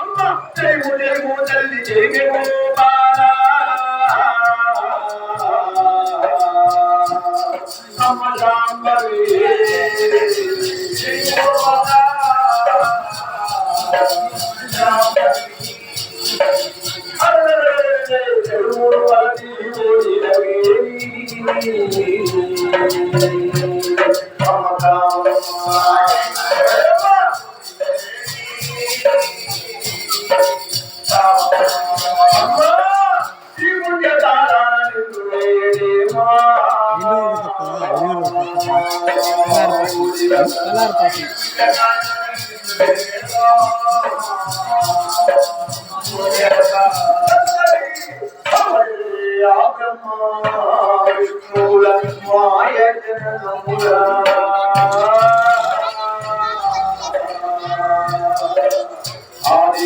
అమ్మ దేవుడే మోదల్లి చేయగో మూల మాయ జనములా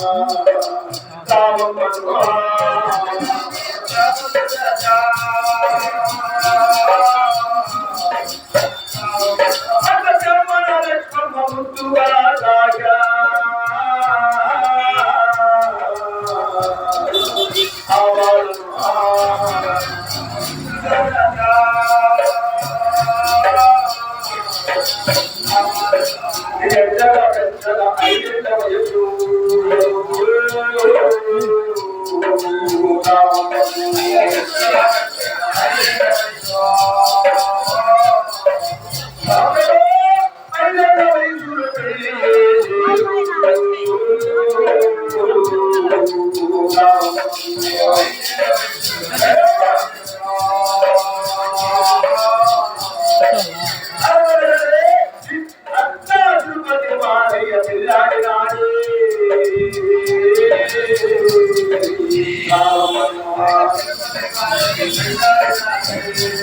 కలర్ Hallelujah.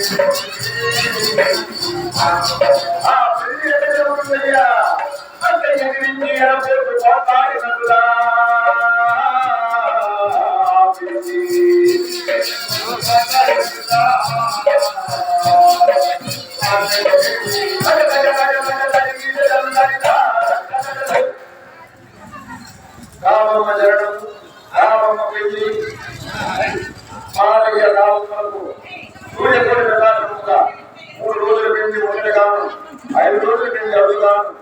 ఐదు రోజులు నేను చదువుతాను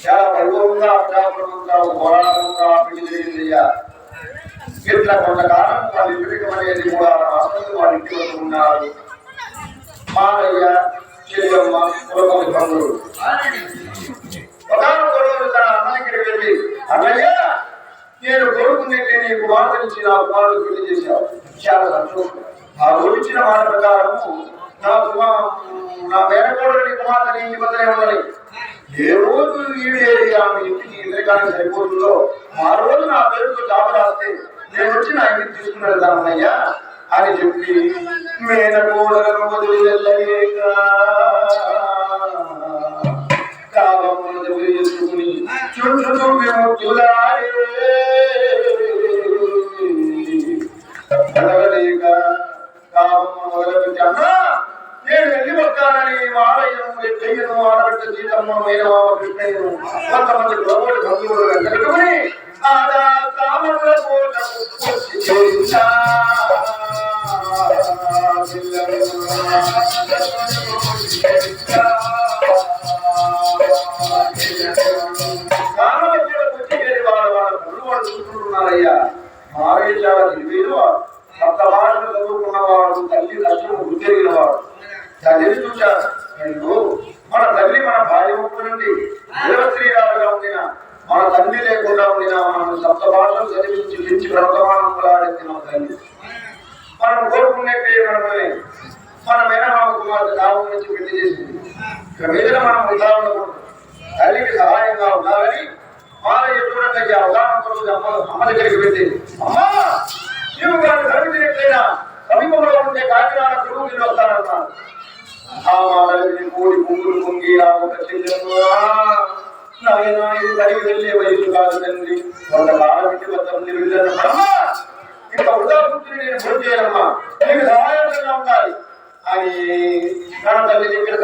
చాలా వైభవంగా అత్యాపురంగా పోరాటంగా పెళ్ళి జరిగిందయ్యా ఇట్లా కొంతకాలం వాళ్ళ ఇంటికి అనేది కూడా రాష్ట్రంలో వాళ్ళ ఇంటి వరకు ఉన్నారు మాలయ్య చెల్లమ్మ కులమని బంధువులు ఒకనొక రోజు తన అన్నయ్యకి వెళ్ళి అన్నయ్య నేను కోరుకున్నట్టే నీ కుమార్తె నుంచి నా కుమారుడు పెళ్ళి చేశావు చాలా సంతోషం ఆ రోజు ఇచ్చిన మాట ప్రకారం నా కుమార్ నా మేనకోడని కుమార్తె ఇంటి వద్దనే ఉన్నది ఏ రోజు ఈడేది ఆమె ఇంటికి ఇంద్రకానికి సరిపోతుందో ఆ రోజు నా పేరుతో జాబ రాస్తే నేను వచ్చి నా ఇంటికి తీసుకుని వెళ్తాను అని చెప్పి మేనకోడలను వదిలి వెళ్ళలేక కావమును దగ్గర చేసుకుని చుట్టూ విముక్తులారే కలగలేక ఆలయం చెయ్యను ఆడబిడ్డ సీతమ్మ మేనమామ కృష్ణయ్యను కొంతమంది ప్రభువులు బంధువులు వెంటబెట్టుకుని ఆడా కామముల కోటకు వాళ్ళు చదువుకున్నవాడు తల్లి గుర్తెరిగిన వాడు తల్లిని చూశారు మన తల్లి మన భార్య నుండి దేవశ్రీరాలుగా ఉండిన మన తల్లి లేకుండా ఉండిన మనం సప్త భాషలు చదివించి మించి బ్రతమానంలాడింది మన తల్లి. మనం కోరుకున్నట్టే మనమే మన మేనమామ కుమార్తె లాభం నుంచి పెళ్ళి చేసింది. ఇక మీద మనం ఉదాహరణ తల్లికి సహాయంగా ఉండాలని మాలయ్య చూడండి అవగాహన కొరకు అమ్మ అమ్మ దగ్గరికి పెట్టింది అమ్మా నీవు గారు సమీపంలో ఉండే కాకినాడ గురువు మీరు ఆ మాలయ్యని కోడి పొంగి ఆ ఒక చెల్లెమ్మ ఇది కలిగి వెళ్ళే వయసు కాదు తండ్రి కొంత కాలం ఇంటి వద్ద ఉండి వెళ్ళాను ఇంత వృధా నేను భోజనం చేయాలమ్మా నీకు సహాయంగా ఉండాలి అని నా తల్లి దగ్గర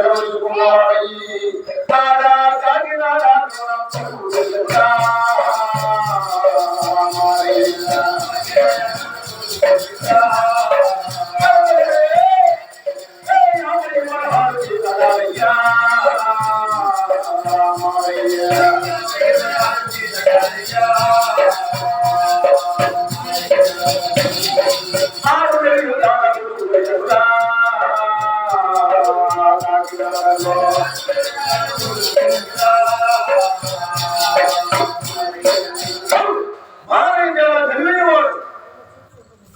కాకినాడ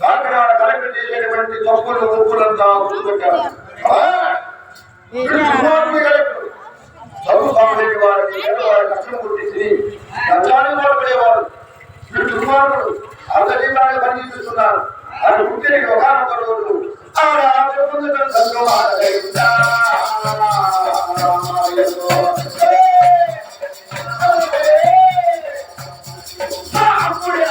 కాకినాడ కలెక్టర్ చేసేటువంటి తప్పులు ఒప్పులంతా గుర్తుపెట్టారు కష్టం గుర్తించి లంచాన్ని పడేవాడు వీడు దుర్మార్గుడు అర్ధజీతాన్ని పనిచేస్తున్నారు అది ఉంటే ఒకనొక రోజు ఆ ప్రపంచం సంఘం ఆడగలిగిందా? అప్పుడే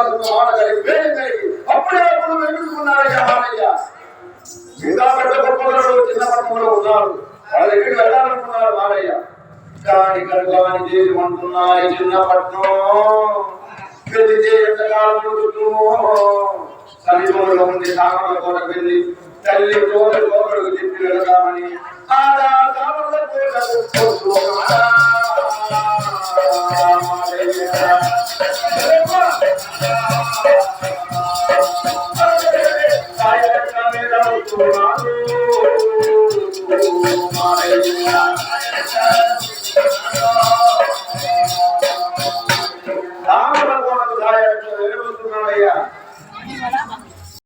చదువుతున్నారు మాట వేడి కలిగి అప్పుడే అప్పుడు ఎదుర్కొన్నారయ్యా మానయ్య పెద్ద చిన్న పట్టణంలో ఉన్నారు. వాళ్ళ ఎక్కడికి వెళ్ళాలనుకున్నారు మానయ్య కానీ కనుకాని చేసి అంటున్నారు చిన్న పట్నం వెళితే ఎంతకాలం సమీపంలో ఉంది సాగరంలో కూడా వెళ్ళి తల్లి తోట తోటకు చెప్పి వెళదామని Maria, Maria,